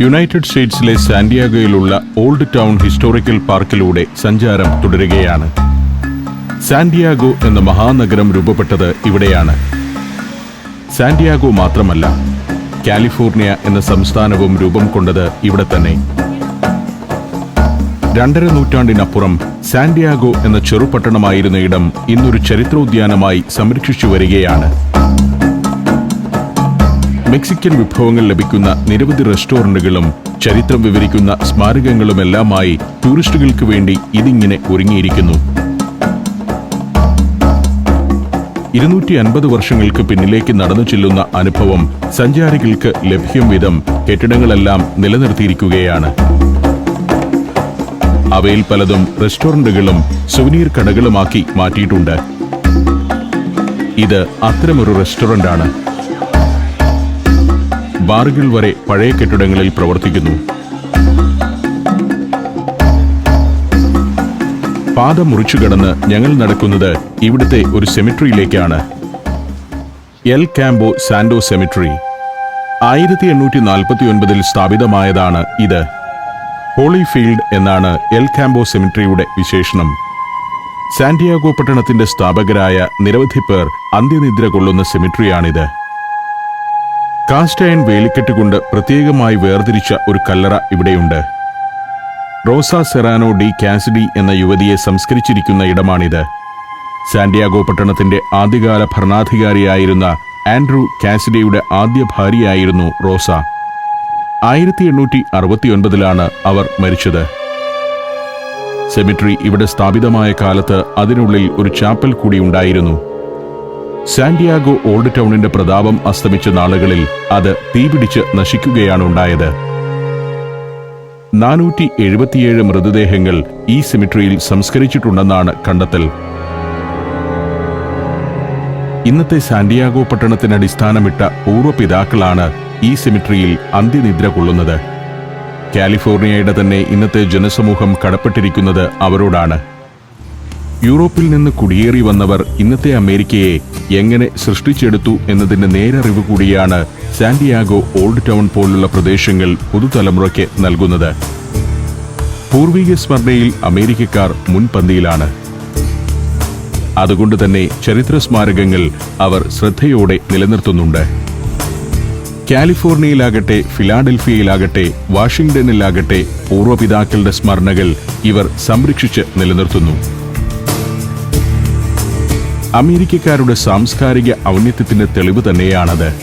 United സ്റ്റേറ്റ്സിലെ സാന്റിയാഗോയിലുള്ള old town historical പാർക്കിലൂടെ സഞ്ചാരം തുടരുകയാണ്. സാന്റിയാഗോ എന്ന മഹാനഗരം രൂപപ്പെട്ടത് ഇവിടെയാണ്. സാന്റിയാഗോ മാത്രമല്ല കാലിഫോർണിയ എന്ന സംസ്ഥാനവും രൂപം കൊണ്ടത് ഇവിടെ തന്നെ. രണ്ടര നൂറ്റാണ്ടിനപ്പുറം സാന്റിയാഗോ എന്ന ചെറുപട്ടണമായിരുന്ന ഇടം ഇന്നൊരു ചരിത്രോദ്യാനമായി സംരക്ഷിച്ചു വരികയാണ്. മെക്സിക്കൻ വിഭവങ്ങൾ ലഭിക്കുന്ന നിരവധി റെസ്റ്റോറന്റുകളും ചരിത്രം വിവരിക്കുന്ന സ്മാരകങ്ങളുമെല്ലാമായി ടൂറിസ്റ്റുകൾക്ക് വേണ്ടി ഇതിങ്ങനെ ഒരുങ്ങിയിരിക്കുന്നു. ഇരുന്നൂറ്റി അൻപത് വർഷങ്ങൾക്ക് പിന്നിലേക്ക് നടന്നു ചെല്ലുന്ന അനുഭവം സഞ്ചാരികൾക്ക് ലഭ്യം വിധം കെട്ടിടങ്ങളെല്ലാം നിലനിർത്തിയിരിക്കുകയാണ്. അവയിൽ പലതും റെസ്റ്റോറന്റുകളും സുവനീർ കടകളുമാക്കി മാറ്റിയിട്ടുണ്ട്. ഇത് അത്തരമൊരു റെസ്റ്റോറന്റാണ്. ബാറുകൾ വരെ പഴയ കെട്ടിടങ്ങളിൽ പ്രവർത്തിക്കുന്നു. പാത മുറിച്ചു കടന്ന് ഞങ്ങൾ നടക്കുന്നത് ഇവിടുത്തെ ഒരു സെമിട്രിയിലേക്കാണ്. L കാമ്പോ സാൻഡോ cemetery. ആയിരത്തി എണ്ണൂറ്റി നാൽപ്പത്തി ഒൻപതിൽ സ്ഥാപിതമായതാണ് ഇത്. ഹോളിഫീൽഡ് എന്നാണ് എൽ കാമ്പോ സെമിട്രിയുടെ വിശേഷണം. സാന്റിയാഗോ പട്ടണത്തിന്റെ സ്ഥാപകരായ നിരവധി പേർ അന്ത്യനിദ്ര കൊള്ളുന്ന സെമിട്രിയാണിത്. കാസ്റ്റ് അയൺ വേലിക്കെട്ട് കൊണ്ട് പ്രത്യേകമായി വേർതിരിച്ച ഒരു കല്ലറ ഇവിടെയുണ്ട്. റോസ സെറാനോ ഡി കാസിഡി എന്ന യുവതിയെ സംസ്കരിച്ചിരിക്കുന്ന ഇടമാണിത്. സാന്റിയാഗോ പട്ടണത്തിന്റെ ആദ്യകാല ഭരണാധികാരിയായിരുന്ന ആൻഡ്രൂ കാസിഡിയുടെ ആദ്യ ഭാര്യയായിരുന്നു റോസ. ആയിരത്തി എണ്ണൂറ്റി അറുപത്തിയൊൻപതിലാണ് അവർ മരിച്ചത്. സെമിട്രി ഇവിടെ സ്ഥാപിതമായ കാലത്ത് അതിനുള്ളിൽ ഒരു ചാപ്പൽ കൂടി ഉണ്ടായിരുന്നു. സാന്റിയാഗോ ഓൾഡ് ടൗണിന്റെ പ്രതാപം അസ്തമിച്ച നാളുകളിൽ അത് തീപിടിച്ച് നശിക്കുകയാണ് ഉണ്ടായത്. നാനൂറ്റി എഴുപത്തിയേഴ് മൃതദേഹങ്ങൾ ഈ സെമിട്രിയിൽ സംസ്കരിച്ചിട്ടുണ്ടെന്നാണ് കണ്ടെത്തൽ. ഇന്നത്തെ സാന്റിയാഗോ പട്ടണത്തിന് അടിസ്ഥാനമിട്ട പൂർവപിതാക്കളാണ് ഈ സെമിട്രിയിൽ അന്ത്യനിദ്ര കൊള്ളുന്നത്. കാലിഫോർണിയയുടെ തന്നെ ഇന്നത്തെ ജനസമൂഹം കടപ്പെട്ടിരിക്കുന്നത് അവരോടാണ്. യൂറോപ്പിൽ നിന്ന് കുടിയേറി വന്നവർ ഇന്നത്തെ അമേരിക്കയെ എങ്ങനെ സൃഷ്ടിച്ചെടുത്തു എന്നതിന്റെ നേരറിവ് കൂടിയാണ് സാന്റിയാഗോ ഓൾഡ് ടൗൺ പോലുള്ള പ്രദേശങ്ങൾ പുതുതലമുറയ്ക്ക് നൽകുന്നത്. പൂർവീക സ്മരണയിൽ അമേരിക്കക്കാർ മുൻപന്തിയിലാണ്. അതുകൊണ്ട് തന്നെ ചരിത്ര സ്മാരകങ്ങൾ അവർ ശ്രദ്ധയോടെ നിലനിർത്തുന്നുണ്ട്. കാലിഫോർണിയയിലാകട്ടെ ഫിലാഡൽഫിയയിലാകട്ടെ വാഷിംഗ്ടണിലാകട്ടെ പൂർവപിതാക്കളുടെ സ്മരണകൾ ഇവർ സംരക്ഷിച്ച് നിലനിർത്തുന്നു. അമേരിക്കക്കാരുടെ സാംസ്കാരിക ഔന്നത്യത്തിന്റെ തെളിവ് തന്നെയാണത്.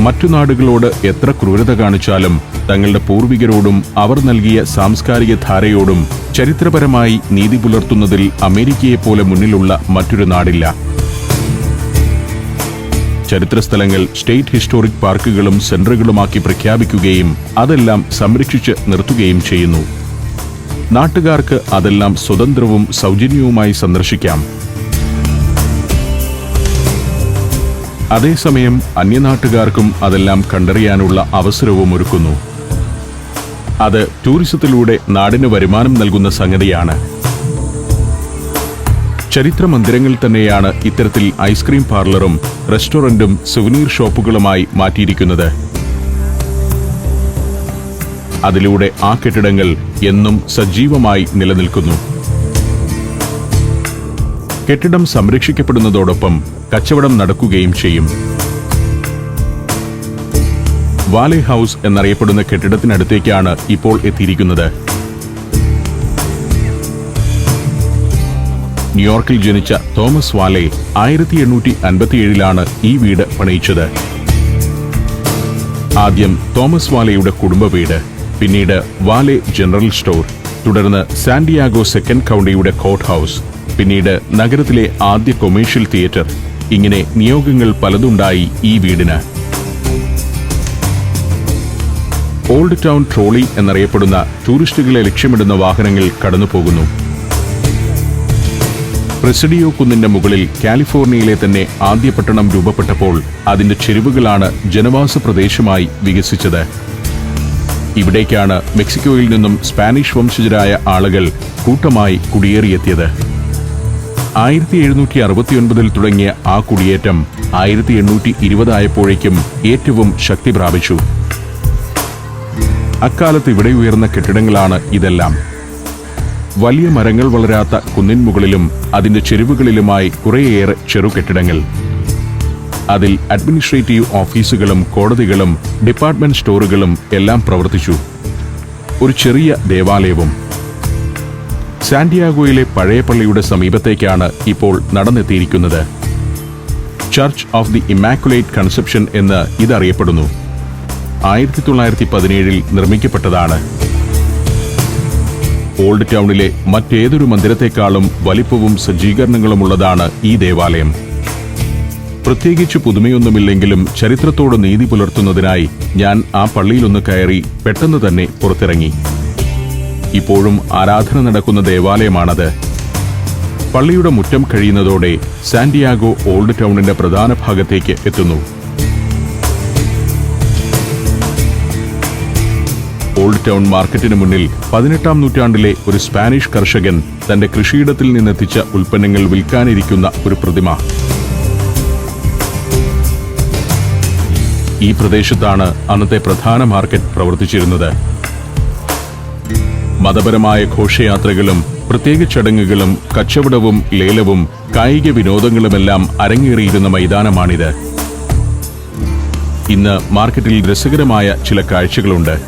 മറ്റു നാടുകളോട് എത്ര ക്രൂരത കാണിച്ചാലും തങ്ങളുടെ പൂർവികരോടും അവർ നൽകിയ സാംസ്കാരിക ധാരയോടും ചരിത്രപരമായി നീതി പുലർത്തുന്നതിൽ അമേരിക്കയെ പോലെ മുന്നിലുള്ള മറ്റൊരു നാടില്ല. ചരിത്ര സ്ഥലങ്ങൾ സ്റ്റേറ്റ് ഹിസ്റ്റോറിക് പാർക്കുകളും സെന്ററുകളുമാക്കി പ്രഖ്യാപിക്കുകയും അതെല്ലാം സംരക്ഷിച്ച് നിർത്തുകയും ചെയ്യുന്നു. നാട്ടുകാർക്ക് അതെല്ലാം സ്വതന്ത്രവും സൗജന്യവുമായി സന്ദർശിക്കാം. അതേസമയം അന്യനാട്ടുകാർക്കും അതെല്ലാം കണ്ടറിയാനുള്ള അവസരവും ഒരുക്കുന്നു. അത് ടൂറിസത്തിലൂടെ നാടിന് വരുമാനം നൽകുന്ന സംഗതിയാണ്. ചരിത്ര മന്ദിരങ്ങൾ തന്നെയാണ് ഇത്തരത്തിൽ ഐസ്ക്രീം പാർലറും റെസ്റ്റോറന്റും സുവനീർ ഷോപ്പുകളുമായി മാറ്റിയിരിക്കുന്നത്. അതിലൂടെ ആ കെട്ടിടങ്ങൾ എന്നും സജീവമായി നിലനിൽക്കുന്നു. കെട്ടിടം സംരക്ഷിക്കപ്പെടുന്നതോടൊപ്പം കച്ചവടം നടക്കുകയും ചെയ്യും. വാലേ ഹൗസ് എന്നറിയപ്പെടുന്ന കെട്ടിടത്തിനടുത്തേക്കാണ് ഇപ്പോൾ എത്തിയിരിക്കുന്നത്. ന്യൂയോർക്കിൽ ജനിച്ച തോമസ് വാലെ ആയിരത്തി എണ്ണൂറ്റി അൻപത്തിയേഴിലാണ് ഈ വീട് പണിയിച്ചത്. ആദ്യം തോമസ് വാലയുടെ കുടുംബ വീട് പിന്നീട് വാലെ ജനറൽ സ്റ്റോർ തുടർന്ന് സാന്റിയാഗോ സെക്കൻഡ് കൗണ്ടിയുടെ കോർട്ട് ഹൗസ് പിന്നീട് നഗരത്തിലെ ആദ്യ കൊമേഴ്ഷ്യൽ തിയേറ്റർ. ഇങ്ങനെ നിയോഗങ്ങൾ പലതുണ്ടായി ഈ വീടിന്. ഓൾഡ് ടൗൺ ട്രോളി എന്നറിയപ്പെടുന്ന ടൂറിസ്റ്റുകളെ ലക്ഷ്യമിടുന്ന വാഹനങ്ങൾ കടന്നുപോകുന്നു. പ്രസിഡിയോ കുന്നിന്റെ മുകളിൽ കാലിഫോർണിയയിലെ തന്നെ ആദ്യ പട്ടണം രൂപപ്പെട്ടപ്പോൾ അതിന്റെ ചെരുവുകളാണ് ജനവാസ പ്രദേശമായി വികസിച്ചത്. ഇവിടേക്കാണ് മെക്സിക്കോയിൽ നിന്നും സ്പാനിഷ് വംശജരായ ആളുകൾ കൂട്ടമായി കുടിയേറിയെത്തിയത്. ആയിരത്തി എഴുന്നൂറ്റി അറുപത്തിയൊൻപതിൽ തുടങ്ങിയ ആ കുടിയേറ്റം ആയിരത്തി എണ്ണൂറ്റി ഇരുപതായപ്പോഴേക്കും ഏറ്റവും ശക്തി പ്രാപിച്ചു. അക്കാലത്ത് ഇവിടെ ഉയർന്ന കെട്ടിടങ്ങളാണ് ഇതെല്ലാം. വലിയ മരങ്ങൾ വളരാത്ത കുന്നിൻമുകളിലും അതിന്റെ ചെരുവുകളിലുമായി കുറേയേറെ ചെറു കെട്ടിടങ്ങൾ. അതിൽ അഡ്മിനിസ്ട്രേറ്റീവ് ഓഫീസുകളും കോടതികളും ഡിപ്പാർട്ട്മെന്റ് സ്റ്റോറുകളും എല്ലാം പ്രവർത്തിച്ചു. ഒരു ചെറിയ ദേവാലയവും. സാന്റിയാഗോയിലെ പഴയ പള്ളിയുടെ സമീപത്തേക്കാണ് ഇപ്പോൾ നടന്നെത്തിയിരിക്കുന്നത്. Church of the Immaculate Conception എന്ന് ഇതറിയപ്പെടുന്നു. ആയിരത്തി തൊള്ളായിരത്തി പതിനേഴിൽ നിർമ്മിക്കപ്പെട്ടതാണ്. ഓൾഡ് ടൗണിലെ മറ്റേതൊരു മന്ദിരത്തെക്കാളും വലിപ്പവും സജ്ജീകരണങ്ങളുമുള്ളതാണ് ഈ ദേവാലയം. പ്രത്യേകിച്ച് പുതുമയൊന്നുമില്ലെങ്കിലും ചരിത്രത്തോട് നീതി പുലർത്തുന്നതിനായി ഞാൻ ആ പള്ളിയിലൊന്ന് കയറി പെട്ടെന്ന് തന്നെ പുറത്തിറങ്ങി. ഇപ്പോഴും ആരാധന നടക്കുന്ന ദേവാലയമാണത്. പള്ളിയുടെ മുറ്റം കഴിയുന്നതോടെ സാന്റിയാഗോ ഓൾഡ് ടൗണിന്റെ പ്രധാന ഭാഗത്തേക്ക് എത്തുന്നു. ഓൾഡ് ടൗൺ മാർക്കറ്റിന് മുന്നിൽ പതിനെട്ടാം നൂറ്റാണ്ടിലെ ഒരു സ്പാനിഷ് കർഷകൻ തന്റെ കൃഷിയിടത്തിൽ നിന്നെത്തിച്ച ഉൽപ്പന്നങ്ങൾ വിൽക്കാനിരിക്കുന്ന ഒരു പ്രതിമ. ഈ പ്രദേശത്താണ് അന്നത്തെ പ്രധാന മാർക്കറ്റ് പ്രവർത്തിച്ചിരുന്നത്. മതപരമായ ഘോഷയാത്രകളും പ്രത്യേക ചടങ്ങുകളും കച്ചവടവും ലേലവും കായിക വിനോദങ്ങളുമെല്ലാം അരങ്ങേറിയിരുന്ന മൈതാനമാണിത്. ഇന്ന് മാർക്കറ്റിൽ രസകരമായ ചില കാഴ്ചകളുണ്ട്.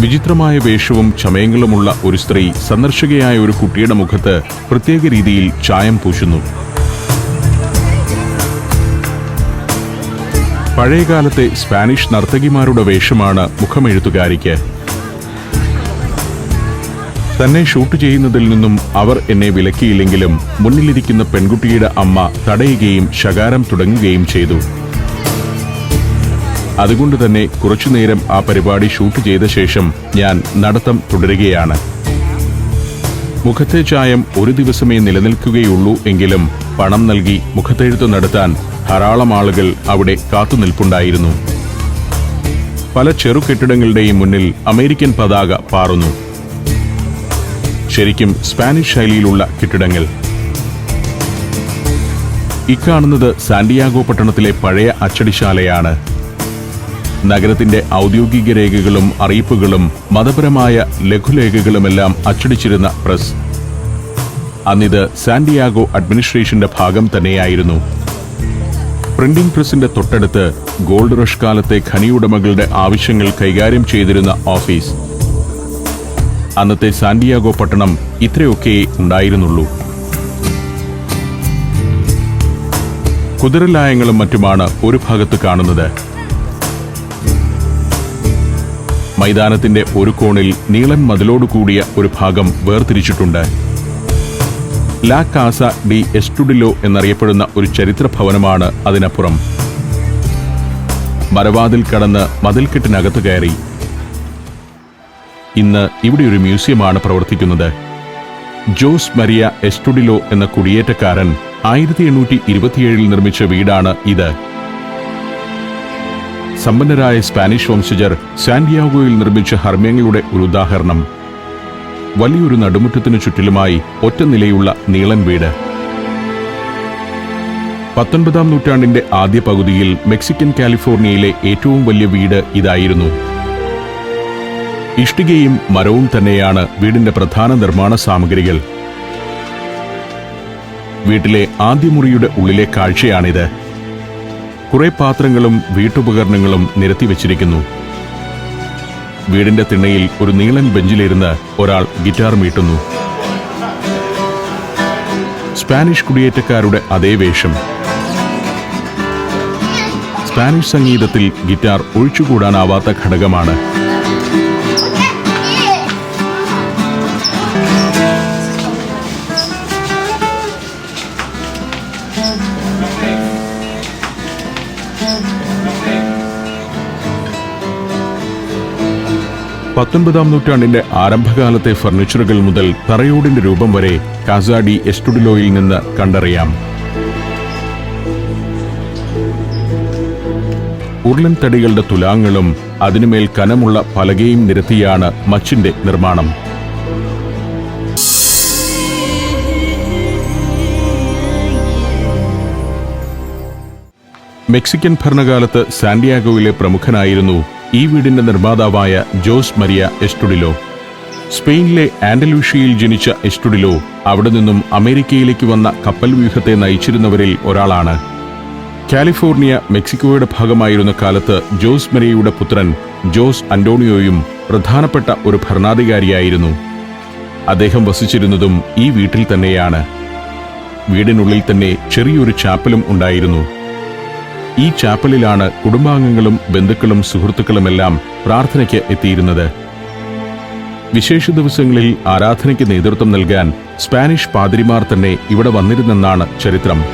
വിചിത്രമായ വേഷവും ചമയങ്ങളുമുള്ള ഒരു സ്ത്രീ സന്ദർശകയായ ഒരു കുട്ടിയുടെ മുഖത്ത് പ്രത്യേക രീതിയിൽ ചായം പൂശുന്നു. പഴയകാലത്തെ സ്പാനിഷ് നർത്തകിമാരുടെ വേഷമാണ് മുഖമെഴുത്തുകാരിക്ക്. തന്നെ ഷൂട്ട് ചെയ്യുന്നതിൽ നിന്നും അവർ എന്നെ വിലക്കിയില്ലെങ്കിലും മുന്നിലിരിക്കുന്ന പെൺകുട്ടിയുടെ അമ്മ തടയുകയും ശകാരം തുടങ്ങുകയും ചെയ്തു. അതുകൊണ്ട് തന്നെ കുറച്ചുനേരം ആ പരിപാടി ഷൂട്ട് ചെയ്ത ശേഷം ഞാൻ നടത്തം തുടരുകയാണ്. മുഖത്തെ ചായം ഒരു ദിവസമേ നിലനിൽക്കുകയുള്ളൂ എങ്കിലും പണം നൽകി മുഖത്തെഴുത്ത് നടത്താൻ ധാരാളം ആളുകൾ അവിടെ കാത്തുനിൽപ്പുണ്ടായിരുന്നു പല ചെറു കെട്ടിടങ്ങളുടെയും മുന്നിൽ അമേരിക്കൻ പതാക പാറുന്നു. ശരിക്കും സ്പാനിഷ് ശൈലിയിലുള്ള കെട്ടിടങ്ങൾ. ഇക്കാണുന്നത് സാന്റിയാഗോ പട്ടണത്തിലെ പഴയ അച്ചടിശാലയാണ്. നഗരത്തിന്റെ ഔദ്യോഗിക രേഖകളും അറിയിപ്പുകളും മതപരമായ ലഘുലേഖകളുമെല്ലാം അച്ചടിച്ചിരുന്ന പ്രസ്. അന്നിത് സാന്റിയാഗോ അഡ്മിനിസ്ട്രേഷന്റെ ഭാഗം തന്നെയായിരുന്നു. പ്രിന്റിംഗ് പ്രസിന്റെ തൊട്ടടുത്ത് ഗോൾഡ് റഷ് കാലത്തെ ഖനിയുടമകളുടെ ആവശ്യങ്ങൾ കൈകാര്യം ചെയ്തിരുന്ന ഓഫീസ്. അന്നത്തെ സാന്റിയാഗോ പട്ടണം ഇത്രയൊക്കെ ഉണ്ടായിരുന്നുള്ളൂ. കുതിരലായങ്ങളും മറ്റുമാണ് ഒരു ഭാഗത്ത് കാണുന്നത്. മൈതാനത്തിന്റെ ഒരു കോണിൽ നീളൻ മതിലോട് കൂടിയ ഒരു ഭാഗം വേർതിരിച്ചിട്ടുണ്ട്. ലാ കാസ ഡി എസ്റ്റുഡിലോ എന്നറിയപ്പെടുന്ന ഒരു ചരിത്ര ഭവനമാണ് അതിനപ്പുറം. മരവാതിൽ കടന്ന് മതിൽക്കെട്ടിനകത്ത് കയറി. ഇന്ന് ഇവിടെ ഒരു മ്യൂസിയമാണ് പ്രവർത്തിക്കുന്നത്. ജോസ് മരിയ എസ്റ്റുഡിലോ എന്ന കുടിയേറ്റക്കാരൻ ആയിരത്തി എണ്ണൂറ്റി ഇരുപത്തിയേഴിൽ നിർമ്മിച്ച വീടാണ് ഇത്. സമ്പന്നരായ സ്പാനിഷ് വംശജർ സാന്റിയാഗോയിൽ നിർമ്മിച്ച ഹർമ്യങ്ങളുടെ ഒരു ഉദാഹരണം. വലിയൊരു നടുമുറ്റത്തിനു ചുറ്റിലുമായി ഒറ്റ നിലയുള്ള നീളൻ വീട്. പത്തൊൻപതാം നൂറ്റാണ്ടിന്റെ ആദ്യ പകുതിയിൽ മെക്സിക്കൻ കാലിഫോർണിയയിലെ ഏറ്റവും വലിയ വീട് ഇതായിരുന്നു. ഇഷ്ടികയും മരവും തന്നെയാണ് വീടിന്റെ പ്രധാന നിർമ്മാണ സാമഗ്രികൾ. വീട്ടിലെ ആദ്യ മുറിയുടെ ഉള്ളിലെ കാഴ്ചയാണിത്. കുറെ പാത്രങ്ങളും വീട്ടുപകരണങ്ങളും നിരത്തി വച്ചിരിക്കുന്നു. വീടിന്റെ തിണ്ണയിൽ ഒരു നീളൻ ബെഞ്ചിലിരുന്ന് ഒരാൾ ഗിറ്റാർ മീട്ടുന്നു. സ്പാനിഷ് കുടിയേറ്റക്കാരുടെ അതേ വേഷം. സ്പാനിഷ് സംഗീതത്തിൽ ഗിറ്റാർ ഒഴിച്ചുകൂടാനാവാത്ത ഘടകമാണ്. പത്തൊൻപതാം നൂറ്റാണ്ടിന്റെ ആരംഭകാലത്തെ ഫർണിച്ചറുകൾ മുതൽ തറയോടിന്റെ രൂപം വരെ കാസാഡി എസ്റ്റുഡിലോയിൽ നിന്ന് കണ്ടറിയാം. ഉരുളൻ തടികളുടെ തുലാങ്ങളും അതിനുമേൽ കനമുള്ള പലകയും നിരത്തിയാണ് മച്ചിന്റെ നിർമ്മാണം. മെക്സിക്കൻ ഭരണകാലത്ത് സാന്റിയാഗോയിലെ പ്രമുഖനായിരുന്നു ഈ വീടിന്റെ നിർമ്മാതാവായ ജോസ് മരിയ എസ്റ്റുഡിലോ. സ്പെയിനിലെ ആൻഡലൂഷ്യയിൽ ജനിച്ച എസ്റ്റുഡിലോ അവിടെ നിന്നും അമേരിക്കയിലേക്ക് വന്ന കപ്പൽ വ്യൂഹത്തെ നയിച്ചിരുന്നവരിൽ ഒരാളാണ്. കാലിഫോർണിയ മെക്സിക്കോയുടെ ഭാഗമായിരുന്ന കാലത്ത് ജോസ് മരിയയുടെ പുത്രൻ ജോസ് അന്റോണിയോയും പ്രധാനപ്പെട്ട ഒരു ഭരണാധികാരിയായിരുന്നു. അദ്ദേഹം വസിച്ചിരുന്നതും ഈ വീട്ടിൽ തന്നെയാണ്. വീടിനുള്ളിൽ തന്നെ ചെറിയൊരു ചാപ്പലും ഉണ്ടായിരുന്നു. ഈ ചാപ്പലിലാണ് കുടുംബാംഗങ്ങളും ബന്ധുക്കളും സുഹൃത്തുക്കളുമെല്ലാം പ്രാർത്ഥനയ്ക്ക് എത്തിയിരുന്നത്. വിശേഷ ദിവസങ്ങളിൽ ആരാധനയ്ക്ക് നേതൃത്വം നൽകാൻ സ്പാനിഷ് പാതിരിമാർ തന്നെ ഇവിടെ വന്നിരുന്നെന്നാണ് ചരിത്രം.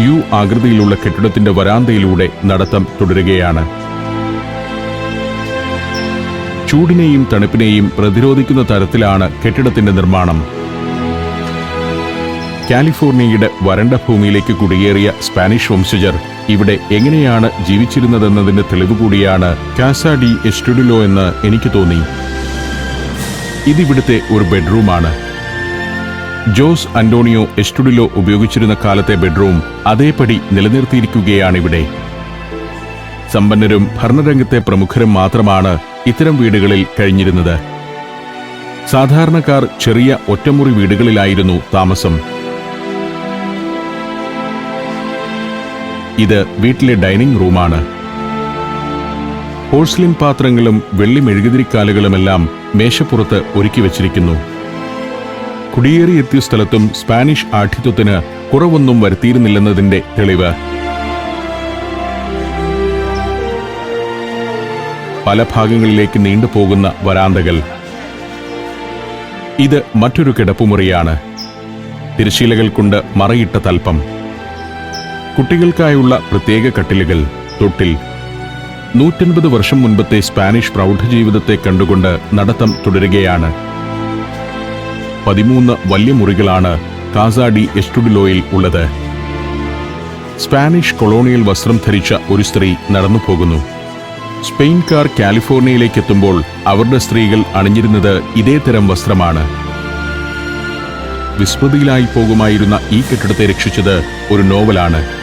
യു ആകൃതിയിലുള്ള കെട്ടിടത്തിന്റെ വരാന്തയിലൂടെ നടത്തം തുടരുകയാണ്. ചൂടിനെയും തണുപ്പിനെയും പ്രതിരോധിക്കുന്ന തരത്തിലാണ് കെട്ടിടത്തിന്റെ നിർമ്മാണം. കാലിഫോർണിയയുടെ വരണ്ട ഭൂമിയിലേക്ക് കുടിയേറിയ സ്പാനിഷ് വംശജർ ഇവിടെ എങ്ങനെയാണ് ജീവിച്ചിരുന്നതെന്നതിന്റെ തെളിവ് കൂടിയാണ് കാസ ഡി എസ്റ്റുഡിലോ എന്ന് എനിക്ക് തോന്നി. ഇതിവിടുത്തെ ഒരു ബെഡ്റൂമാണ്. ജോസ് അന്റോണിയോ എസ്റ്റുഡിലോ ഉപയോഗിച്ചിരുന്ന കാലത്തെ ബെഡ്റൂം അതേപടി നിലനിർത്തിയിരിക്കുകയാണിവിടെ. സമ്പന്നരും ഭരണരംഗത്തെ പ്രമുഖരും മാത്രമാണ് ഇത്തരം വീടുകളിൽ കഴിഞ്ഞിരുന്നത്. സാധാരണക്കാർ ചെറിയ ഒറ്റമുറി വീടുകളിലായിരുന്നു താമസം. ഇത് വീട്ടിലെ ഡൈനിങ് റൂമാണ്. പോഴ്സ്ലിൻ പാത്രങ്ങളും വെള്ളി മെഴുകുതിരിക്കാലുകളുമെല്ലാം മേശപ്പുറത്ത് ഒരുക്കി വച്ചിരിക്കുന്നു. കുടിയേറിയെത്തിയ സ്ഥലത്തും സ്പാനിഷ് ആഠിത്വത്തിന് കുറവൊന്നും വരുത്തിയിരുന്നില്ലെന്നതിന്റെ തെളിവ്. പല ഭാഗങ്ങളിലേക്ക് നീണ്ടുപോകുന്ന വരാന്തകൾ. ഇത് മറ്റൊരു കിടപ്പുമുറിയാണ്. തിരശീലകൾ കൊണ്ട് മറയിട്ട തൽപ്പം. കുട്ടികൾക്കായുള്ള പ്രത്യേക കട്ടിലുകൾ തൊട്ടിൽ. നൂറ്റൻപത് വർഷം മുൻപത്തെ സ്പാനിഷ് പ്രൗഢജീവിതത്തെ കണ്ടുകൊണ്ട് നടത്തം തുടരുകയാണ്. പതിമൂന്ന് വലിയ മുറികളാണ് കാസാഡി എസ്റ്റുഡിലോയിൽ ഉള്ളത്. സ്പാനിഷ് കൊളോണിയൽ വസ്ത്രം ധരിച്ച ഒരു സ്ത്രീ നടന്നു പോകുന്നു സ്പെയിൻകാർ കാലിഫോർണിയയിലേക്ക് എത്തുമ്പോൾ അവരുടെ സ്ത്രീകൾ അണിഞ്ഞിരുന്നത് ഇതേ തരം വസ്ത്രമാണ്. വിസ്മൃതിയിലായി പോകുമായിരുന്ന ഈ കെട്ടിടത്തെ രക്ഷിച്ചത് ഒരു നോവലാണ്.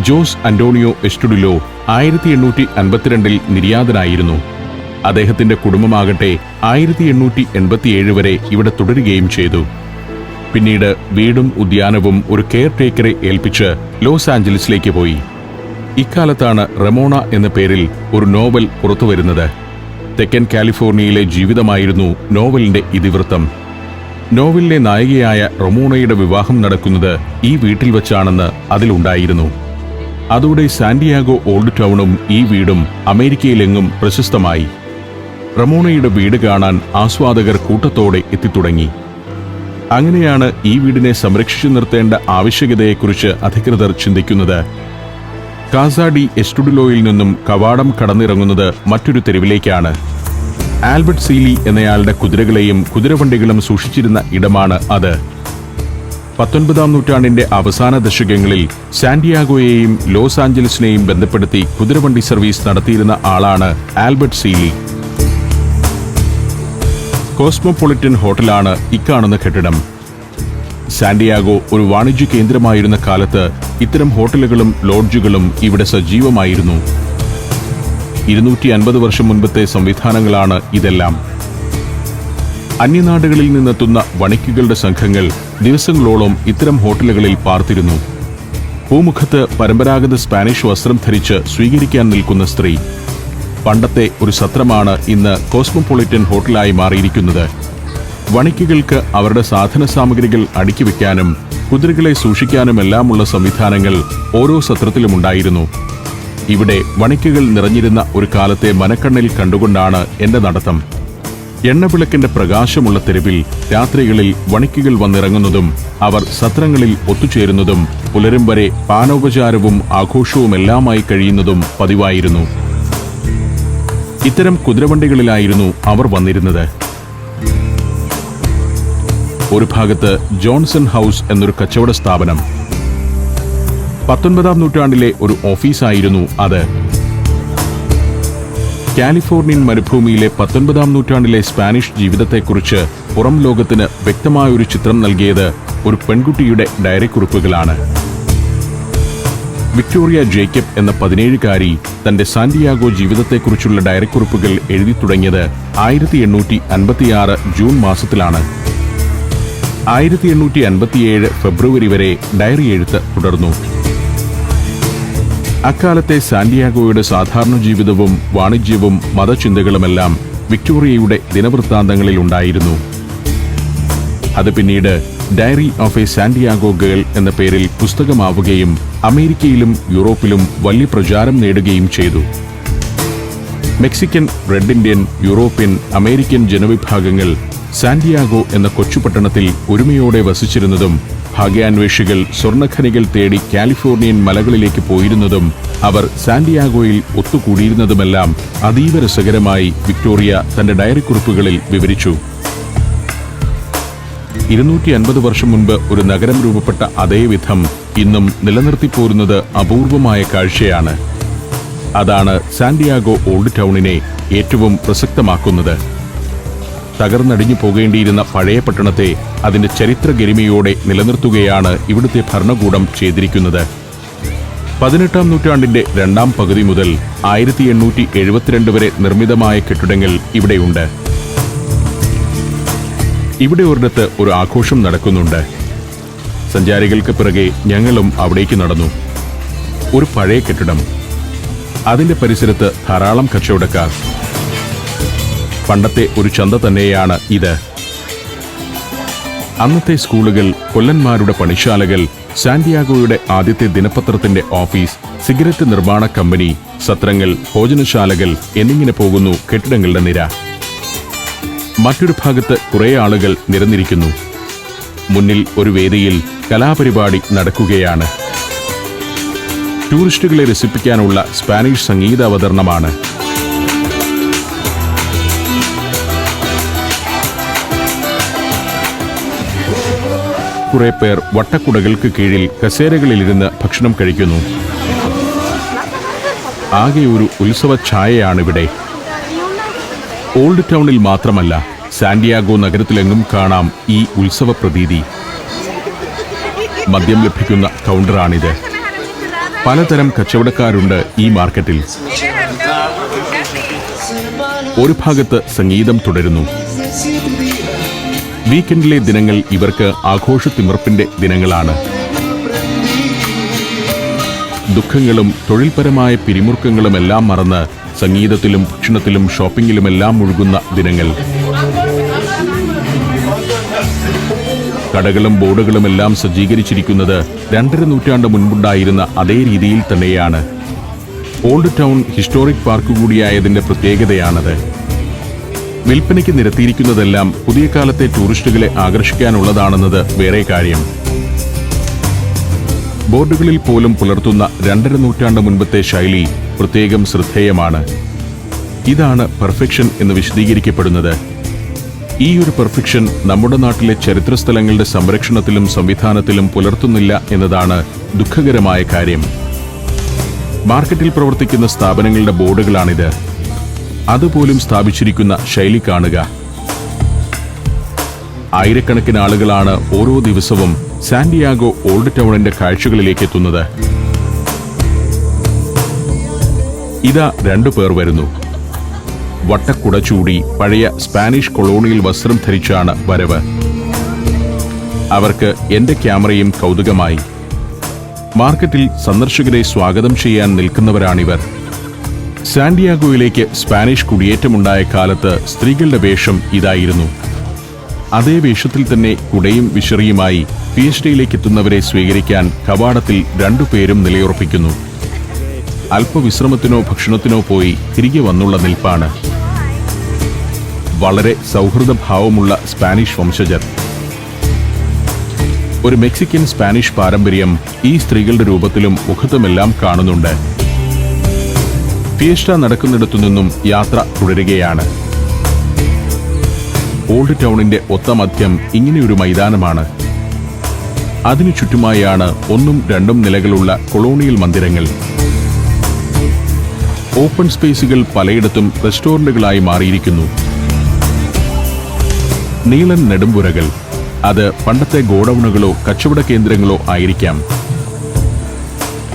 ജോസ് അന്റോണിയോ എസ്റ്റുഡിലോ ആയിരത്തി എണ്ണൂറ്റി അൻപത്തിരണ്ടിൽ നിര്യാതനായിരുന്നു. അദ്ദേഹത്തിന്റെ കുടുംബമാകട്ടെ ആയിരത്തി എണ്ണൂറ്റി എൺപത്തിയേഴ് വരെ ഇവിടെ തുടരുകയും ചെയ്തു. പിന്നീട് വീടും ഉദ്യാനവും ഒരു കെയർ ടേക്കറെ ഏൽപ്പിച്ച് ലോസ് ആഞ്ചലസിലേക്ക് പോയി. ഇക്കാലത്താണ് റെമോണ എന്ന പേരിൽ ഒരു നോവൽ പുറത്തുവരുന്നത്. തെക്കൻ കാലിഫോർണിയയിലെ ജീവിതമായിരുന്നു നോവലിന്റെ ഇതിവൃത്തം. നോവലിലെ നായികയായ റൊമോണയുടെ വിവാഹം നടക്കുന്നത് ഈ വീട്ടിൽ വച്ചാണെന്ന് അതിലുണ്ടായിരുന്നു. അതോടെ സാന്റിയാഗോ ഓൾഡ് ടൗണും ഈ വീടും അമേരിക്കയിലെങ്ങും പ്രശസ്തമായി. റമോണയുടെ വീട് കാണാൻ ആസ്വാദകർ കൂട്ടത്തോടെ എത്തിത്തുടങ്ങി. അങ്ങനെയാണ് ഈ വീടിനെ സംരക്ഷിച്ചു നിർത്തേണ്ട ആവശ്യകതയെക്കുറിച്ച് അധികൃതർ ചിന്തിക്കുന്നത്. കാസാഡി എസ്റ്റുഡിലോയിൽ നിന്നും കവാടം കടന്നിറങ്ങുന്നത് മറ്റൊരു തെരുവിലേക്കാണ്. ആൽബർട്ട് സീലി എന്നയാളുടെ കുതിരകളെയും കുതിരവണ്ടികളും സൂക്ഷിച്ചിരുന്ന ഇടമാണ് അത്. പത്തൊൻപതാം നൂറ്റാണ്ടിന്റെ അവസാന ദശകങ്ങളിൽ സാന്റിയാഗോയെയും ലോസ് ആഞ്ചലസിനെയും ബന്ധപ്പെടുത്തി കുതിരവണ്ടി സർവീസ് നടത്തിയിരുന്ന ആളാണ് ആൽബർട്ട് സീലി. കോസ്മോപൊളിറ്റൻ ഹോട്ടലാണ് ഇക്കാണുന്ന കെട്ടിടം. സാന്റിയാഗോ ഒരു വാണിജ്യ കേന്ദ്രമായിരുന്ന കാലത്ത് ഇത്തരം ഹോട്ടലുകളും ലോഡ്ജുകളും ഇവിടെ സജീവമായിരുന്നു. ഇരുന്നൂറ്റി അൻപത് വർഷം മുൻപത്തെ സംവിധാനങ്ങളാണ് ഇതെല്ലാം. അന്യനാടുകളിൽ നിന്നെത്തുന്ന വണിക്കുകളുടെ സംഘങ്ങൾ ദിവസങ്ങളോളം ഇത്തരം ഹോട്ടലുകളിൽ പാർത്തിരുന്നു. പൂമുഖത്ത് പരമ്പരാഗത സ്പാനിഷ് വസ്ത്രം ധരിച്ച് സ്വീകരിക്കാൻ നിൽക്കുന്ന സ്ത്രീ. പണ്ടത്തെ ഒരു സത്രമാണ് ഇന്ന് കോസ്മോപൊളിറ്റൻ ഹോട്ടലായി മാറിയിരിക്കുന്നത്. വണിക്കുകൾക്ക് അവരുടെ സാധന സാമഗ്രികൾ അടുക്കി വയ്ക്കാനും കുതിരകളെ സൂക്ഷിക്കാനുമെല്ലാമുള്ള സംവിധാനങ്ങൾ ഓരോ സത്രത്തിലുമുണ്ടായിരുന്നു ഇവിടെ വണിക്കുകൾ നിറഞ്ഞിരുന്ന ഒരു കാലത്തെ മനക്കണ്ണിൽ കണ്ടുകൊണ്ടാണ് എന്റെ നടത്തം. എണ്ണവിളക്കിന്റെ പ്രകാശമുള്ള തെരുവിൽ രാത്രികളിൽ വണിക്കുകൾ വന്നിറങ്ങുന്നതും അവർ സത്രങ്ങളിൽ ഒത്തുചേരുന്നതും പുലരും വരെ പാനോപചാരവും ആഘോഷവുമെല്ലാമായി കഴിയുന്നതും പതിവായിരുന്നു. ഇത്തരം കുതിരവണ്ടികളിലായിരുന്നു അവർ വന്നിരുന്നത്. ഒരു ഭാഗത്ത് ജോൺസൺ ഹൗസ് എന്നൊരു കച്ചവട സ്ഥാപനം. പത്തൊൻപതാം നൂറ്റാണ്ടിലെ ഒരു ഓഫീസായിരുന്നു അത്. കാലിഫോർണിയൻ മരുഭൂമിയിലെ പത്തൊൻപതാം നൂറ്റാണ്ടിലെ സ്പാനിഷ് ജീവിതത്തെക്കുറിച്ച് പുറം ലോകത്തിന് വ്യക്തമായ ഒരു ചിത്രം നൽകിയത് ഒരു പെൺകുട്ടിയുടെ ഡയറി കുറിപ്പുകളാണ്. വിക്ടോറിയ ജേക്കബ് എന്ന പതിനേഴുകാരി തന്റെ സാന്റിയാഗോ ജീവിതത്തെക്കുറിച്ചുള്ള ഡയറിക്കുറിപ്പുകൾ എഴുതി തുടങ്ങിയത് ആയിരത്തി എണ്ണൂറ്റി അൻപത്തിയാറ് ജൂൺ മാസത്തിലാണ്. ആയിരത്തി എണ്ണൂറ്റി അൻപത്തിയേഴ് ഫെബ്രുവരി വരെ ഡയറി എഴുത്ത് തുടർന്നു. അക്കാലത്തെ സാന്റിയാഗോയുടെ സാധാരണ ജീവിതവും വാണിജ്യവും മതചിന്തകളുമെല്ലാം വിക്ടോറിയയുടെ ദിനവൃത്താന്തങ്ങളിൽ ഉണ്ടായിരുന്നു. അത് പിന്നീട് diary of a Santiago girl എന്ന പേരിൽ പുസ്തകമാവുകയും അമേരിക്കയിലും യൂറോപ്പിലും വലിയ പ്രചാരം നേടുകയും ചെയ്തു. Mexican red Indian European American ജനവിഭാഗങ്ങൾ Santiago എന്ന കൊച്ചുപട്ടണത്തിൽ ഒരുമയോടെ വസിച്ചിരുന്നതും ഭാഗ്യാന്വേഷികൾ സ്വർണഖനികൾ തേടി കാലിഫോർണിയൻ മലകളിലേക്ക് പോയിരുന്നതും അവർ സാന്റിയാഗോയിൽ ഒത്തുകൂടിയിരുന്നതുമെല്ലാം അതീവ രസകരമായി വിക്ടോറിയ തന്റെ ഡയറി കുറിപ്പുകളിൽ വിവരിച്ചു. ഇരുന്നൂറ്റി അൻപത് വർഷം മുൻപ് ഒരു നഗരം രൂപപ്പെട്ട അതേവിധം ഇന്നും നിലനിർത്തിപ്പോരുന്നത് അപൂർവമായ കാഴ്ചയാണ്. അതാണ് സാന്റിയാഗോ ഓൾഡ് ടൗണിനെ ഏറ്റവും പ്രസക്തമാക്കുന്നത്. തകർന്നടിഞ്ഞു പോകേണ്ടിയിരുന്ന പഴയ പട്ടണത്തെ അതിന്റെ ചരിത്ര ഗരിമയോടെ നിലനിർത്തുകയാണ് ഇവിടുത്തെ ഭരണകൂടം ചെയ്തിരിക്കുന്നത്. പതിനെട്ടാം നൂറ്റാണ്ടിന്റെ രണ്ടാം പകുതി മുതൽ ആയിരത്തി എണ്ണൂറ്റി എഴുപത്തിരണ്ട് വരെ നിർമ്മിതമായ കെട്ടിടങ്ങൾ ഇവിടെയുണ്ട്. ഇവിടെ ഒരിടത്ത് ഒരു ആഘോഷം നടക്കുന്നുണ്ട്. സഞ്ചാരികൾക്ക് പിറകെ ഞങ്ങളും അവിടേക്ക് നടന്നു. ഒരു പഴയ കെട്ടിടം. അതിന്റെ പരിസരത്ത് ധാരാളം കച്ചവടക്കാർ. പണ്ടത്തെ ഒരു ചന്ത തന്നെയാണ് ഇത്. അന്നത്തെ സ്കൂളുകൾ കൊല്ലന്മാരുടെ പണിശാലകൾ സാന്റിയാഗോയുടെ ആദ്യത്തെ ദിനപത്രത്തിന്റെ ഓഫീസ് സിഗരറ്റ് നിർമ്മാണ കമ്പനി സത്രങ്ങൾ ഭോജനശാലകൾ എന്നിങ്ങനെ പോകുന്നു കെട്ടിടങ്ങളുടെ നിര. മറ്റൊരു ഭാഗത്ത് കുറെ ആളുകൾ നിരന്നിരിക്കുന്നു. മുന്നിൽ ഒരു വേദിയിൽ കലാപരിപാടി നടക്കുകയാണ്. ടൂറിസ്റ്റുകളെ രസിപ്പിക്കാനുള്ള സ്പാനിഷ് സംഗീത കുറെ പേർ വട്ടക്കുടകൾക്ക് കീഴിൽ കസേരകളിലിരുന്ന് ഭക്ഷണം കഴിക്കുന്നു. ആകെ ഒരു ഉത്സവ ഛായയാണിവിടെ. ഓൾഡ് ടൗണിൽ മാത്രമല്ല സാന്റിയാഗോ നഗരത്തിലെങ്ങും കാണാം ഈ ഉത്സവ പ്രതീതി. മദ്യം ലഭിക്കുന്ന കൗണ്ടറാണിത്. പലതരം കച്ചവടക്കാരുണ്ട് ഈ മാർക്കറ്റിൽ. ഒരു ഭാഗത്ത് സംഗീതം തുടരുന്നു. വീക്കെൻഡിലെ ദിനങ്ങൾ ഇവർക്ക് ആഘോഷത്തിമിർപ്പിന്റെ ദിനങ്ങളാണ്. ദുഃഖങ്ങളും തൊഴിൽപരമായ പിരിമുറുക്കങ്ങളുമെല്ലാം മറന്ന് സംഗീതത്തിലും ഭക്ഷണത്തിലും ഷോപ്പിംഗിലുമെല്ലാം മുഴുകുന്ന ദിനങ്ങൾ. കടകളും ബോർഡുകളുമെല്ലാം സജ്ജീകരിച്ചിരിക്കുന്നത് രണ്ടര നൂറ്റാണ്ട് മുൻപുണ്ടായിരുന്ന അതേ രീതിയിൽ തന്നെയാണ്. ഓൾഡ് ടൗൺ ഹിസ്റ്റോറിക് പാർക്ക് കൂടിയായതിന്റെ പ്രത്യേകതയാണത്. വിൽപ്പനയ്ക്ക് നിരത്തിയിരിക്കുന്നതെല്ലാം പുതിയ കാലത്തെ ടൂറിസ്റ്റുകളെ ആകർഷിക്കാനുള്ളതാണെന്നത് വേറെ കാര്യം. ബോർഡുകളിൽ പോലും പുലർത്തുന്ന രണ്ടര നൂറ്റാണ്ട് മുൻപത്തെ ശൈലി പ്രത്യേകം ശ്രദ്ധേയമാണ്. ഇതാണ് പെർഫെക്ഷൻ എന്ന് വിശദീകരിക്കപ്പെടുന്നത്. ഈ ഒരു പെർഫെക്ഷൻ നമ്മുടെ നാട്ടിലെ ചരിത്ര സ്ഥലങ്ങളുടെ സംരക്ഷണത്തിലും സംവിധാനത്തിലും പുലർത്തുന്നില്ല എന്നതാണ് ദുഃഖകരമായ കാര്യം. മാർക്കറ്റിൽ പ്രവർത്തിക്കുന്ന സ്ഥാപനങ്ങളുടെ ബോർഡുകളാണിത്. അതുപോലും സ്ഥാപിച്ചിരിക്കുന്ന ശൈലി കാണുക. ആയിരക്കണക്കിന് ആളുകളാണ് ഓരോ ദിവസവും സാന്റിയാഗോ ഓൾഡ് ടൗണിന്റെ കാഴ്ചകളിലേക്ക് എത്തുന്നത്. ഇതാ രണ്ടു പേർ വരുന്നു. വട്ടക്കുട ചൂടി പഴയ സ്പാനിഷ് കൊളോണിയൽ വസ്ത്രം ധരിച്ചാണ് വരവ്. അവർക്ക് എന്റെ ക്യാമറയും കൗതുകമായി. മാർക്കറ്റിൽ സന്ദർശകരെ സ്വാഗതം ചെയ്യാൻ നിൽക്കുന്നവരാണിവർ. സാന്റിയാഗോയിലേക്ക് സ്പാനിഷ് കുടിയേറ്റമുണ്ടായ കാലത്ത് സ്ത്രീകളുടെ വേഷം ഇതായിരുന്നു. അതേ വേഷത്തിൽ തന്നെ കുടയും വിശറിയുമായി പി എച്ച് ഡിയിലേക്ക് എത്തുന്നവരെ സ്വീകരിക്കാൻ കവാടത്തിൽ രണ്ടുപേരും നിലയുറപ്പിക്കുന്നു. അല്പവിശ്രമത്തിനോ ഭക്ഷണത്തിനോ പോയി തിരികെ വന്നുള്ള നിൽപ്പാണ്. വളരെ സൗഹൃദഭാവമുള്ള സ്പാനിഷ് വംശജർ. ഒരു മെക്സിക്കൻ സ്പാനിഷ് പാരമ്പര്യം ഈ സ്ത്രീകളുടെ രൂപത്തിലും മുഖത്തുമെല്ലാം കാണുന്നുണ്ട്. ഫിയസ്റ്റ നടക്കുന്നിടത്തു നിന്നും യാത്ര തുടരുകയാണ്. ഓൾഡ് ടൗണിന്റെ ഒത്തമധ്യം ഇങ്ങനെയൊരു മൈതാനമാണ്. അതിനു ചുറ്റുമായാണ് ഒന്നും രണ്ടും നിലകളുള്ള കൊളോണിയൽ മന്ദിരങ്ങൾ. ഓപ്പൺ സ്പേസുകൾ പലയിടത്തും റെസ്റ്റോറന്റുകളായി മാറിയിരിക്കുന്നു. നീളൻ നെടുമ്പുരകൾ അത് പണ്ടത്തെ ഗോഡൌണുകളോ കച്ചവട കേന്ദ്രങ്ങളോ ആയിരിക്കാം.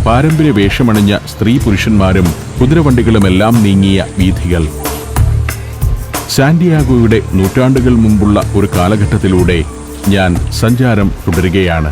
പാരമ്പര്യ വേഷമണിഞ്ഞ സ്ത്രീ പുരുഷന്മാരും കുതിരവണ്ടികളുമെല്ലാം നീങ്ങിയ വീഥികൾ. സാന്റിയാഗോയുടെ നൂറ്റാണ്ടുകൾ മുമ്പുള്ള ഒരു കാലഘട്ടത്തിലൂടെ ഞാൻ സഞ്ചാരം തുടരുകയാണ്.